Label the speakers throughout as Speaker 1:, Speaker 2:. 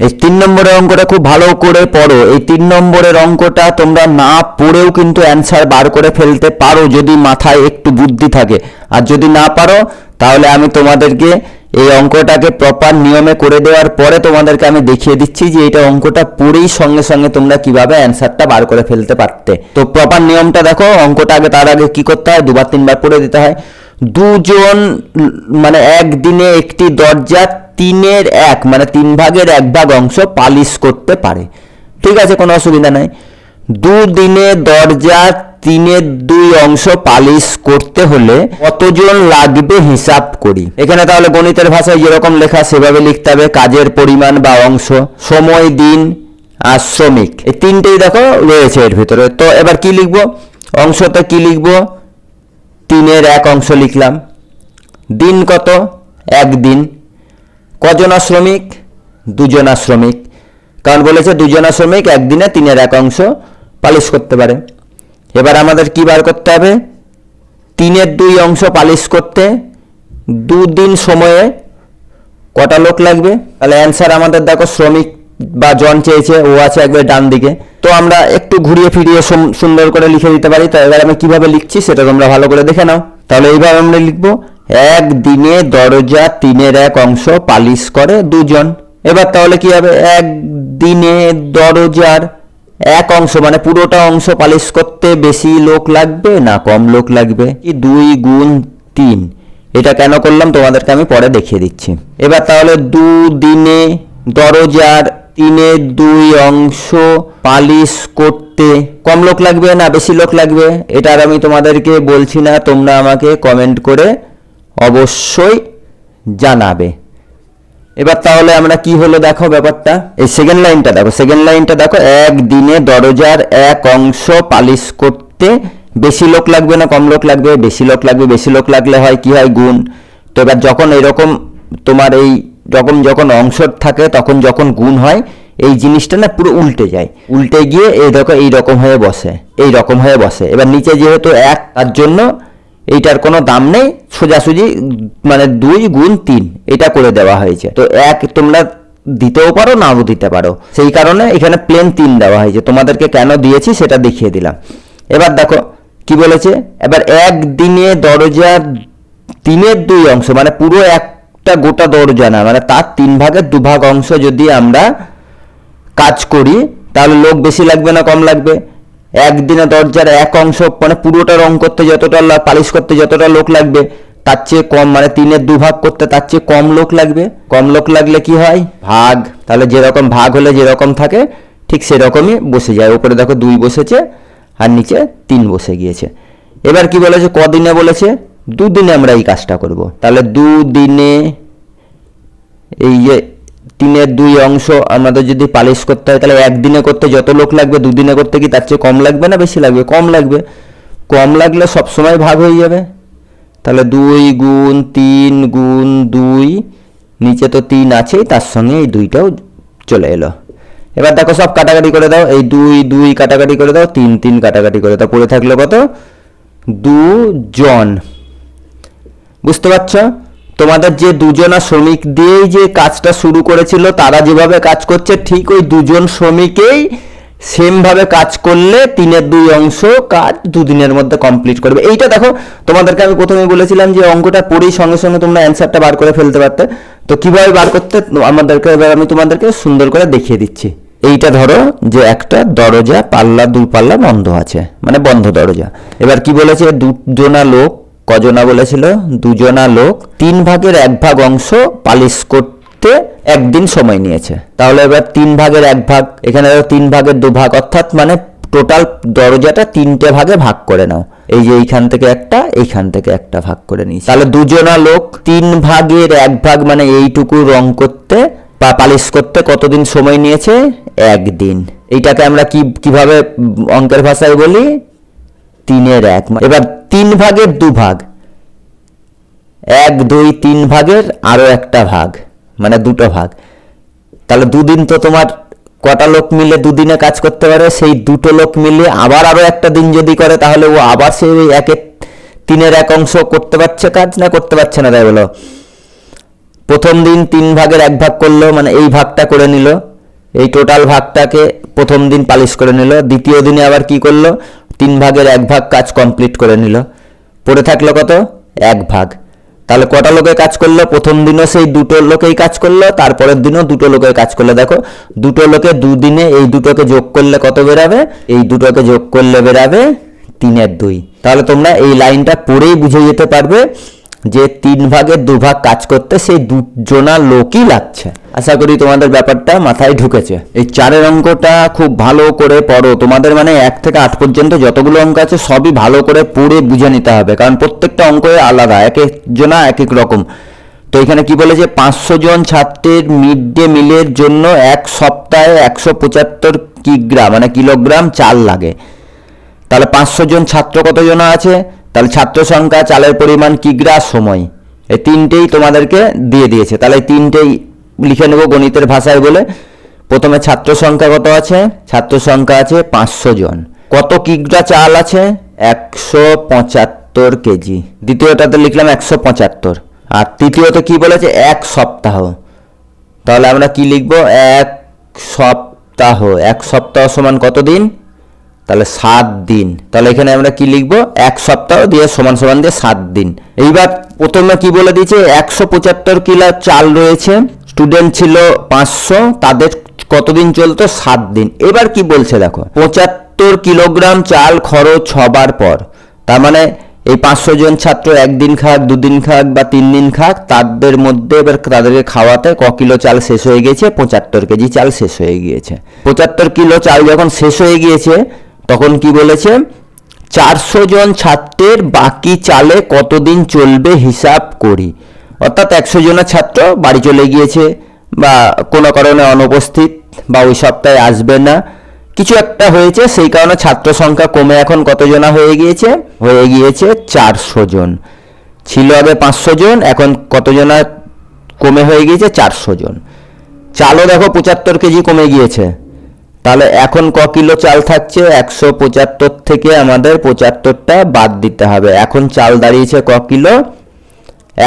Speaker 1: এই তিন নম্বরের অঙ্কটা খুব ভালো করে পড়ো। এই তিন নম্বরের অঙ্কটা তোমরা না পড়েও কিন্তু অ্যান্সার বার করে ফেলতে পারো যদি মাথায় একটু বুদ্ধি থাকে। আর যদি না পারো, তাহলে আমি তোমাদেরকে এই অঙ্কটাকে প্রপার নিয়মে করে দেওয়ার পরে তোমাদেরকে আমি দেখিয়ে দিচ্ছি যে এটা অঙ্কটা পড়েই সঙ্গে সঙ্গে তোমরা কীভাবে অ্যান্সারটা বার করে ফেলতে পারতে। তো প্রপার নিয়মটা দেখো, অঙ্কটা আগে তার আগে কি করতে হয়? দুবার তিনবার পড়ে দিতে হয়। দুজন মানে একদিনে একটি দরজা তিনের এক মানে তিন ভাগের এক ভাগ অংশ পালিশ করতে পারে। ঠিক আছে, কোনো অসুবিধা নাই। দুদিনে দরজা তিনের দুই অংশ পালিশ করতে হলে কতজন লাগবে হিসাব করি। এখানে তাহলে গণিতের ভাষায় যেরকম লেখা, সেভাবে লিখতে হবে, কাজের পরিমাণ বা অংশ, সময়, দিন আর শ্রমিক। এই তিনটেই দেখো রয়েছে এর ভিতরে। তো এবার কি লিখব? অংশতে কি লিখব? তিনের এক অংশ লিখলাম। দিন কত? একদিন। কজনা শ্রমিক দুজনা শ্রমিক কারণ বলেছে দুজনা শ্রমিক একদিনে তিনের এক অংশ পালিশ করতে পারে। এবার আমাদের কি বার করতে হবে? তিনের দুই অংশ পালিশ করতে দুদিন সময়ে কটা লোক লাগবে? তাহলে অ্যান্সার আমাদের দেখো শ্রমিক বা জন চেয়েছে, ও আছে একবার ডান দিকে। তো আমরা একটু ঘুরিয়ে ফিরিয়ে সুন্দর করে লিখে দিতে পারি। তো এবার আমি কীভাবে লিখছি সেটা তোমরা ভালো করে দেখে নাও। তাহলে এইভাবে আমরা লিখব। এক দিনে দরজা তিনের এক অংশ পালিশ করে দুজন। এবার তাহলে কি হবে? এক দিনে দরজার এক অংশ মানে পুরোটা অংশ পালিশ করতে বেশি লোক লাগবে না কম লোক লাগবে? কি দুই গুণ তিন? এটা কেন করলাম? তোমাদেরকে আমি পরে দেখিয়ে দিচ্ছি। এবার তাহলে দুদিনে দরজার তিনের দুই অংশ পালিশ করতে কম লোক লাগবে না বেশি লোক লাগবে? এটা আর আমি তোমাদেরকে বলছি না, তোমরা আমাকে কমেন্ট করে অবশ্যই জানাবে। এবার তাহলে আমরা কি হলো দেখো ব্যাপারটা? এই সেকেন্ড লাইনটা দেখো সেকেন্ড লাইনটা দেখো, এক দিনে দরজার এক অংশ পালিশ করতে বেশি লোক লাগবে না, কম লোক লাগবে, বেশি লোক লাগবে, বেশি লোক লাগলে হয় কি হয়? গুণ। তো এবার যখন এরকম তোমার এই রকম যখন অংশ থাকে, তখন যখন গুণ হয়, এই জিনিসটা না পুরো উল্টে যায়। উল্টে গিয়ে এই দেখো, এই রকম হয়ে বসে, এই রকম হয়ে বসে। এবার নিচে যেহেতু এক, তার জন্য এইটার কোনো দাম নেই, সোজাসুজি মানে দুই গুণ তিন, এটা করে দেওয়া হয়েছে। তো এক তোমরা দিতেও পারো, নাও দিতে পারো। সেই কারণে এখানে প্লেন তিন দেওয়া হয়েছে। তোমাদেরকে কেন দিয়েছি সেটা দেখিয়ে দিলাম। এবার দেখো, কি বলেছে? এবার এক দিনে দরজা তিনের দুই অংশ মানে পুরো একটা গোটা দরজা না মানে তার তিন ভাগের দুভাগ অংশ যদি আমরা কাজ করি, তাহলে লোক বেশি লাগবে না, কম লাগবে? একদিনে দরজার এক অংশ মানে পুরোটা রং করতে যতটা পালিশ করতে যতটা লোক লাগবে, তার চেয়ে কম মানে তিনের দুভাগ করতে তার চেয়ে কম লোক লাগবে। কম লোক লাগলে কি হয়? ভাগ। তাহলে যেরকম ভাগ হলে যেরকম থাকে, ঠিক সেরকমই বসে যায়। উপরে দেখো দুই বসেছে, আর নিচে তিন বসে গিয়েছে। এবার কি বলেছে? কদিনে বলেছে? দুদিনে আমরা এই কাজটা করব। তাহলে দুদিনে এই যে তিনের দুই অংশ আমাদের যদি পালিশ করতে হয়, তাহলে একদিনে করতে যত লোক লাগবে, দুদিনে করতে কি তার চেয়ে কম লাগবে না বেশি লাগবে? কম লাগবে। কম লাগলে সব সময় ভাগ হয়ে যাবে। তাহলে দুই গুণ তিন গুণ দুই, নিচে তো তিন আছেই, তার সঙ্গে এই দুইটাও চলে এলো। এবার দেখো সব কাটাকাটি করে দাও, এই দুই দুই কাটাকাটি করে দাও, তিন তিন কাটাকাটি করে দাও। পড়ে থাকল কত? দুজন। বুঝতে পারছ? তোমাদের যে দুজনা শ্রমিক দিয়েই যে কাজটা শুরু করেছিল, তারা যেভাবে কাজ করছে, ঠিক ওই দুজন শ্রমিকেই সেম ভাবে কাজ করলে তিনের দুই অংশ কাজ দুদিনের মধ্যে কমপ্লিট করবে। এইটা দেখো, তোমাদেরকে আমি প্রথমে বলেছিলাম যে অঙ্কটা পড়েই সঙ্গে সঙ্গে তোমরা অ্যান্সারটা বার করে ফেলতে পারতে। তো কীভাবে বার করতে, আমাদেরকে এবার আমি তোমাদেরকে সুন্দর করে দেখিয়ে দিচ্ছি। এইটা ধরো যে একটা দরজা, পাল্লা দুই পাল্লা বন্ধ আছে মানে বন্ধ দরজা। এবার কি বলেছে? দুজনা লোক কজনা বলেছিল? দুজনা লোক, তিন ভাগের এক ভাগ অংশ পালিশ করতে একদিন সময় নিয়েছে। তাহলে এবার তিন ভাগের এক ভাগ, এখানে তিন ভাগের দু ভাগ, অর্থাৎ মানে টোটাল দরজাটা তিনটে ভাগে ভাগ করে নাও। এই যে এইখান থেকে একটা, এইখান থেকে একটা ভাগ করে নিয়েছি। তাহলে দুজনা লোক, তিন ভাগের এক ভাগ মানে এইটুকু রং করতে বা পালিশ করতে কতদিন সময় নিয়েছে? একদিন। এইটাকে আমরা কি কীভাবে অঙ্কের ভাষায় বলি? তিনের এক এবার তিন ভাগের দু ভাগ। এক, দুই, তিন ভাগের আরও একটা ভাগ মানে দুটো ভাগ। তাহলে দুদিন তো তোমার কটা লোক মিলে দুদিনে কাজ করতে পারে, সেই দুটো লোক মিলে আবার আরও একটা দিন যদি করে, তাহলে ও আবার সেই একের তিনের এক অংশ করতে পারছে কাজ না করতে পারছে না তাই বলো? প্রথম দিন তিন ভাগের এক ভাগ করল মানে এই ভাগটা করে নিল, এই টোটাল ভাগটাকে প্রথম দিন পালিশ করে নিল, দ্বিতীয় দিনে আবার কি করল? তিন ভাগের এক ভাগ কাজ কমপ্লিট করে নিল। পড়ে থাকল কত? এক ভাগ। তাহলে কটা লোকে কাজ করল? প্রথম দিনও সেই দুটো লোকেই কাজ করল, তারপরের দিনও দুটো লোকের কাজ করল। দেখো, দুটো লোকে দুদিনে এই দুটোকে যোগ করলে কত বেরাবে? এই দুটোকে যোগ করলে বেরাবে তিনের দুই। তাহলে তোমরা এই লাইনটা পড়েই বুঝে যেতে পারবে যে তিন ভাগের দুভাগ কাজ করতে সেই দুজনা লোকই লাগছে। আশা করি তোমাদের ব্যাপারটা মাথায় ঢুকেছে। এই চারের অঙ্কটা খুব ভালো করে পড়ো। তোমাদের মানে এক থেকে আট পর্যন্ত যতগুলো অঙ্ক আছে সবই ভালো করে পড়ে বুঝে নিতে হবে। কারণ প্রত্যেকটা অঙ্ক আলাদা, এক এক জনা এক এক রকম। তো এখানে কি বলেছে? পাঁচশো জন ছাত্রের মিড ডে মিলের জন্য এক সপ্তাহে একশো পঁচাত্তর কিগ্রা মানে কিলোগ্রাম চাল লাগে। তাহলে পাঁচশো জন ছাত্র কতজন আছে? তাহলে ছাত্র সংখ্যা চালের পরিমাণ কিগ্রা সময়? এই তিনটেই তোমাদেরকে দিয়ে দিয়েছে। তাহলে এই তিনটেই লিখে নেব গণিতের ভাষায় বলে। প্রথমে ছাত্র সংখ্যা কত আছে? ছাত্র সংখ্যা আছে পাঁচশো জন। কত কিগ্রা চাল আছে? একশো পঁচাত্তর কেজি। দ্বিতীয়টাতে লিখলাম একশো পঁচাত্তর। আর তৃতীয়ত কি বলেছে? এক সপ্তাহ। তাহলে আমরা কি লিখব? এক সপ্তাহ। এক সপ্তাহ সমান কত দিন তাহলে সাত দিন। তাহলে এখানে আমরা কি লিখব? এক সপ্তাহ দিয়ে সমান সমান দিয়ে সাত দিন। এইবার প্রথমে কি বলে দিয়েছে? একশো পঁচাত্তর কিলো চাল রয়েছে স্টুডেন্ট ছিল পাঁচশো, তাদের কতদিন চলতো? সাত দিন। এবার কি বলছে দেখো, পঁচাত্তর কিলোগ্রাম চাল খরচ হবার পর, তার মানে এই পাঁচশো জন ছাত্র একদিন খাক, দুদিন খাক বা তিন দিন খাক, তাদের মধ্যে এবার তাদেরকে খাওয়াতে ক কিলো চাল শেষ হয়ে গিয়েছে? পঁচাত্তর কেজি চাল শেষ হয়ে গিয়েছে। পঁচাত্তর কিলো চাল যখন শেষ হয়ে গিয়েছে তখন কি বলেছে? চারশো জন ছাত্রের বাকি চালে কতদিন চলবে হিসাব করি। অর্থাৎ একশো জনের ছাত্র বাড়ি চলে গিয়েছে বা কোনো কারণে অনুপস্থিত বা ওই সপ্তাহে আসবে না। কিছু একটা হয়েছে, সেই কারণে ছাত্র সংখ্যা কমে এখন কতজনা হয়ে গিয়েছে? হয়ে গিয়েছে চারশো জন। ছিল আগে পাঁচশো জন, এখন কতজনা কমে হয়ে গিয়েছে? চারশো জন। চালও দেখো পঁচাত্তর কেজি কমে গিয়েছে। তাহলে এখন ক কিলো চাল থাকছে? একশো পঁচাত্তর থেকে আমাদের পঁচাত্তরটা বাদ দিতে হবে। এখন চাল দাঁড়িয়েছে ক কিলো?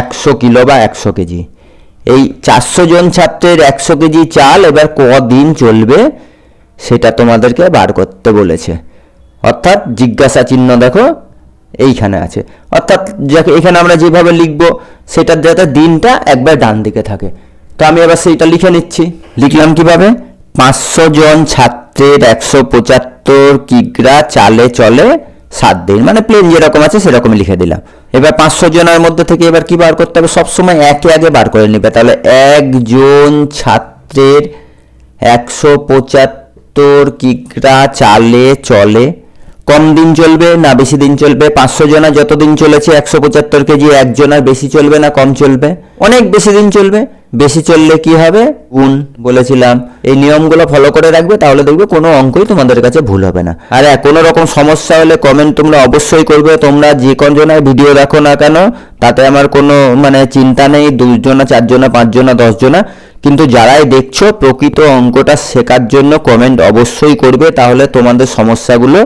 Speaker 1: একশো কিলো বা একশো কেজি। এই চারশো জন ছাত্রের একশো কেজি চাল এবার কদিন চলবে সেটা তোমাদেরকে বার করতে বলেছে। অর্থাৎ জিজ্ঞাসা চিহ্ন দেখো, এইখানে আছে। অর্থাৎ এখানে আমরা যেভাবে লিখব, সেটার যাতে দিনটা একবার ডান দিকে থাকে। তো আমি এবার সেইটা লিখে নিচ্ছি। লিখলাম কীভাবে? পাঁচশো জন ছাত্রের একশো পঁচাত্তর কিগ্রা চালে চলে সাত দিন। মানে প্লেন যেরকম আছে সেরকমই লিখে দিলাম। এবার পাঁচশো জনের মধ্যে থেকে এবার কি বার করতে হবে? সবসময় একে আগে বার করে নেবে। তাহলে একজন ছাত্রের একশো পঁচাত্তর কিগ্রা চালে চলে। কম দিন চলবে না বেশি দিন চলবে? পাঁচশো জনা যতদিন চলেছে একশো পঁচাত্তর কেজি, একজনের বেশি চলবে না কম চলবে? অনেক বেশি দিন চলবে। বেশি চললে কি হবে? গুণ বলেছিলাম। এই নিয়মগুলো ফলো করে রাখবে তাহলে দেখবে কোনো অঙ্কই তোমাদের কাছে ভুল হবে না। আর হ্যাঁ, কোনো রকম সমস্যা হলে কমেন্ট তোমরা অবশ্যই করবে। তোমরা যে কজনায় ভিডিও দেখো না কেন তাতে আমার কোনো মানে চিন্তা নেই দুজনা চারজনা পাঁচজনা দশজনা। কিন্তু যারাই দেখছ প্রকৃত অঙ্কটা শেখার জন্য কমেন্ট অবশ্যই করবে। তাহলে তোমাদের সমস্যাগুলো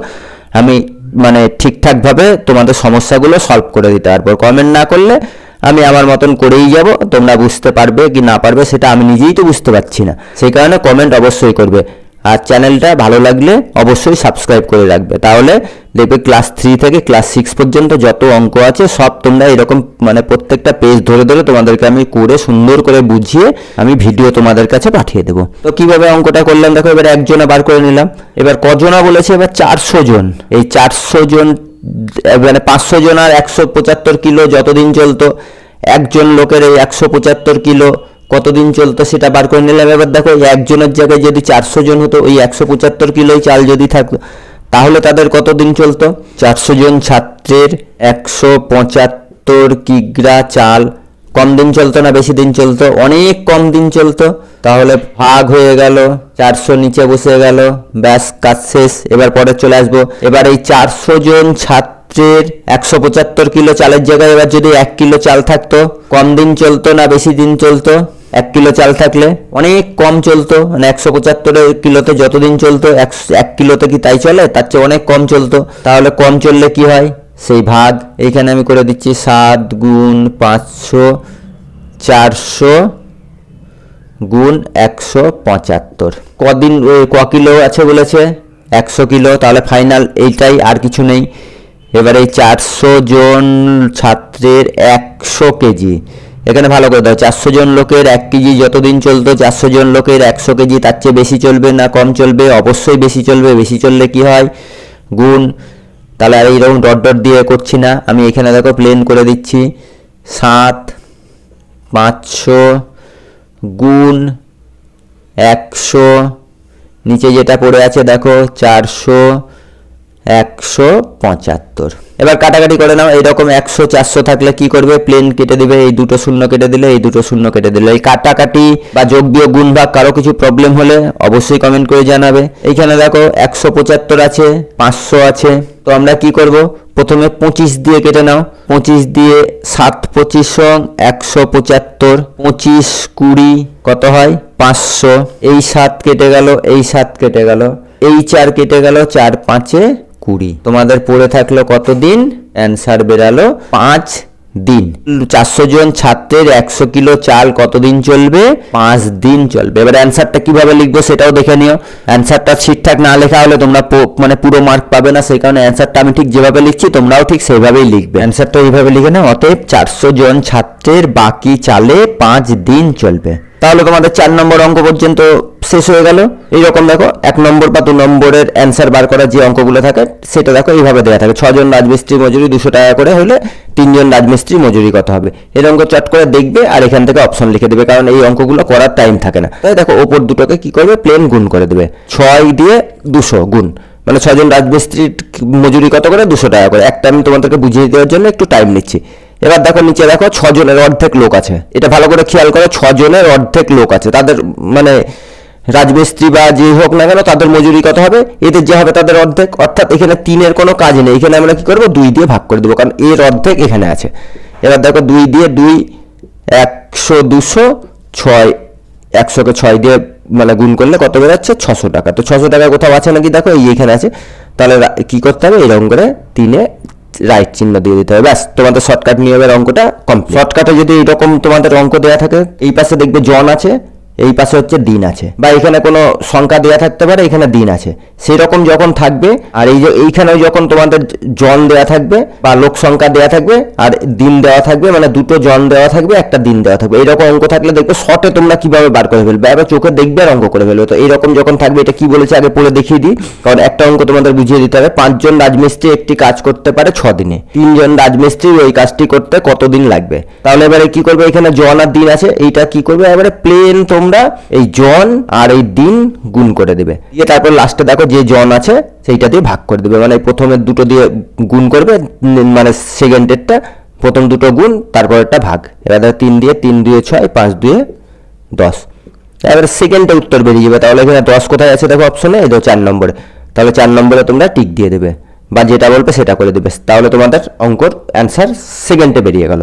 Speaker 1: আমি মানে ঠিকঠাকভাবে তোমাদের সমস্যাগুলো সলভ করে দিতে পারব। কমেন্ট না করলে আমি আমার মতন করেই যাব, তোমরা বুঝতে পারবে কি না পারবে সেটা আমি নিজেই তো বুঝতে পারছি না। সেই কারণে কমেন্ট অবশ্যই করবে। আর চ্যানেলটা ভালো লাগলে অবশ্যই সাবস্ক্রাইব করে রাখবে। তাহলে দেখবে ক্লাস থ্রি থেকে ক্লাস সিক্স পর্যন্ত যত অঙ্ক আছে, সব তোমরা এরকম মানে প্রত্যেকটা পেজ ধরে ধরে তোমাদেরকে আমি করে সুন্দর করে বুঝিয়ে আমি ভিডিও তোমাদের কাছে পাঠিয়ে দেবো। তো কীভাবে অঙ্কটা করলাম? দেখো এবার একজনে বার করে নিলাম। এবার কজনা বলেছে? এবার চারশো জন। এই চারশো জন মানে পাঁচশো জন আর একশো পঁচাত্তর কিলো যতদিন চলতো, একজন লোকের এই একশো পঁচাত্তর কিলো কতদিন চলতো সেটা বার করে নিলাম। এবার দেখো একজনের জায়গায় যদি চারশো জন হতো, ওই একশো পঁচাত্তর কিলোই চাল যদি থাকতো, তাহলে তাদের কতদিন চলতো? চারশো জন ছাত্রের একশো পঁচাত্তর কিগ্রা চাল কম দিন চলতো না, বেশি দিন চলতো? অনেক কম দিন চলতো। তাহলে ভাগ হয়ে গেল, চারশো নিচে বসে গেল, ব্যাস, কাজ শেষ। এবার পরে চলে আসব। এবার এই চারশো জন ছাত্রের একশো পঁচাত্তর কিলো চালের জায়গায় এবার যদি এক কিলো চাল থাকতো, কম দিন চলতো না, বেশি দিন চলতো? এক কিলো চাল থাকলে অনেক কম চলতো। মানে একশো পঁচাত্তরের কিলোতে যতদিন চলতো একশো এক কিলোতে কি তাই চলে? তার চেয়ে অনেক কম চলতো। তাহলে কম চললে কি হয়? সেই ভাগ, এইখানে আমি করে দিচ্ছি সাত গুণ পাঁচশো, চারশো গুণ একশো পঁচাত্তর। কদিন ক কিলো আছে বলেছে? একশো কিলো, তাহলে ফাইনাল এইটাই, আর কিছু নেই। এবারে এই চারশো জন ছাত্রের একশো কেজি। এখানে ভালো করে দাও, চারশো জন লোকের এক কেজি যতদিন চলতো, চারশো জন লোকের একশো কেজি, তার চেয়ে বেশি চলবে না, কম চলবে, অবশ্যই বেশি চলবে, বেশি চললে কি হয়? গুণ তাহলে আর এইরকম ডট ডট দিয়ে করছি না। আমি এখানে দেখো প্লেন করে দিচ্ছি। সাত, পাঁচশো, গুণ একশো, নিচে যেটা পড়ে আছে দেখো চারশো, একশো পঁচাত্তর। এবার কাটাকাটি করে নাও, এইরকম একশো, চারশো থাকলে কি করবে? প্লেন কেটে দিবে, এই দুটো শূন্য কেটে দিলে, এই দুটো শূন্য কেটে দিলে। এই কাটাকাটি বা যোগ বিয়োগ গুণ ভাগ কারও কিছু প্রবলেম হলে অবশ্যই কমেন্ট করে জানাবে। এইখানে দেখো একশো পঁচাত্তর আছে, পাঁচশো আছে। তো আমরা কি করব? প্রথমে পঁচিশ দিয়ে কেটে নাও। পঁচিশ দিয়ে সাত পঁচিশ সং একশো পঁচাত্তর, পঁচিশ কুড়ি, কত হয়? পাঁচশো। এই সাত কেটে গেল, এই সাত কেটে গেল, এই চার কেটে গেল, চার পাঁচে কুড়ি। তোমাদের পড়ে থাকল কতদিন? অ্যান্সার বেরালো পাঁচ দিন। চারশো জন ছাত্রের একশো কিলো চাল কতদিন চলবে? পাঁচ দিন চলবে। এবার অ্যান্সারটা কীভাবে লিখব সেটাও দেখে নিও। অ্যান্সারটা ঠিকঠাক না লেখা হলে তোমরা মানে পুরো মার্ক পাবে না। সেই কারণে অ্যান্সারটা আমি ঠিক যেভাবে লিখছি, তোমরাও ঠিক সেইভাবেই লিখবে। অ্যান্সারটা এইভাবে লিখে নাও, অতএব চারশো জন ছাত্রের বাকি চালে পাঁচ দিন চলবে। তাহলে তোমাদের চার নম্বর অঙ্ক পর্যন্ত শেষ হয়ে গেল। এইরকম দেখো, এক নম্বর বা দু নম্বরের অ্যান্সার বার করার যে অঙ্কগুলো থাকে, সেটা দেখো এইভাবে দেওয়া থাকে। ছজন রাজমিস্ত্রি মজুরি দুশো টাকা করে হলে তিনজন রাজমিস্ত্রি মজুরি কত হবে। এই অঙ্ক চট করে দেখবে আর এখান থেকে অপশন লিখে দেবে, কারণ এই অঙ্কগুলো করার টাইম থাকে না। তাই দেখো, ওপর দুটোকে কি করবে? প্লেন গুণ করে দেবে। ছয় দিয়ে দুশো গুণ। মানে ছজন রাজমিস্ত্রির মজুরি কত করে? দুশো টাকা করে। একটা আমি তোমাদেরকে বুঝিয়ে দেওয়ার জন্য একটু টাইম নিচ্ছি। এবার দেখো নিচে দেখো ছজনের অর্ধেক লোক আছে। এটা ভালো করে খেয়াল করো, ছজনের অর্ধেক লোক আছে। তাদের মানে রাজমিস্ত্রি বা যে হোক না কেন, তাদের মজুরি কত হবে? এদের যে হবে তাদের অর্ধেক। অর্থাৎ এখানে তিনের কোনো কাজ নেই। এখানে আমরা কি করব? দুই দিয়ে ভাগ করে দেবো, কারণ এর অর্ধেক এখানে আছে। এবার দেখো দুই দিয়ে দুই, একশো দুশো ছয়, একশোকে ছয় দিয়ে মানে গুণ করলে কত বেরোচ্ছে? ছশো টাকা। তো ছশো টাকা কোথাও আছে নাকি? দেখো এই এখানে আছে। তাহলে কি করতে হবে? এরকম করে তিনে রাইট চিহ্ন দিয়ে দিতে হবে। ব্যাস, তোমাদের শর্টকাট নিয়ে নিয়মের অঙ্কটা কম শর্টকাটে যদি এরকম তোমাদের অঙ্ক দেওয়া থাকে, এই পাশে দেখবে জন আছে। এই পাশে হচ্ছে দিন আছে। বা এখানে কোনো সংখ্যা দেওয়া থাকতে পারে, এখানে দিন আছে। সেই রকম যখন থাকবে, আর এই যে এইখানেও যখন তোমাদের জন দেওয়া থাকবে, বা লোক সংখ্যা দেওয়া থাকবে, আর দিন দেওয়া থাকবে মানে দুটো জন দেওয়া থাকবে, একটা দিন দেওয়া থাকবে। এইরকম অঙ্ক থাকলে দেখবে শর্টে তোমরা কীভাবে বার করে ফেলবে এবার চোখে দেখবে আর অঙ্ক করে ফেলবে। তো এইরকম যখন থাকবে, এটা কি বলেছে আগে পড়ে দেখিয়ে দিই। কারণ একটা অঙ্ক তোমাদের বুঝিয়ে দিতে হবে, পাঁচজন রাজমিস্ত্রি একটি কাজ করতে পারে ছ দিনে। তিনজন রাজমিস্ত্রি ওই কাজটি করতে কতদিন লাগবে? তাহলে এবারে কি করবে? এখানে জন আর দিন আছে, এইটা কি করবে? এবারে প্লেন তোমরা এই জন আর এই দিন গুণ করে দেবে। দিয়ে তারপর লাস্টে দেখো যে জন আছে, সেইটা দিয়ে ভাগ করে দেবে। মানে প্রথমে দুটো দিয়ে গুণ করবে মানে সেকেন্ডেরটা প্রথম দুটো গুণ তারপরেরটা ভাগ। এবার দেখো তিন দিয়ে, তিন দুয়ে ছয়, পাঁচ দুয়ে দশ। এবারে সেকেন্ডে উত্তর বেরিয়ে যাবে। তাহলে এখানে দশ কোথায় আছে? দেখো অপশনে এই চার নম্বরে। তাহলে চার নম্বরে তোমরা টিক দিয়ে দেবে। বা যেটা বলবে সেটা করে দেবে। তাহলে তোমাদের অঙ্কর অ্যান্সার সেকেন্ডে বেরিয়ে গেল।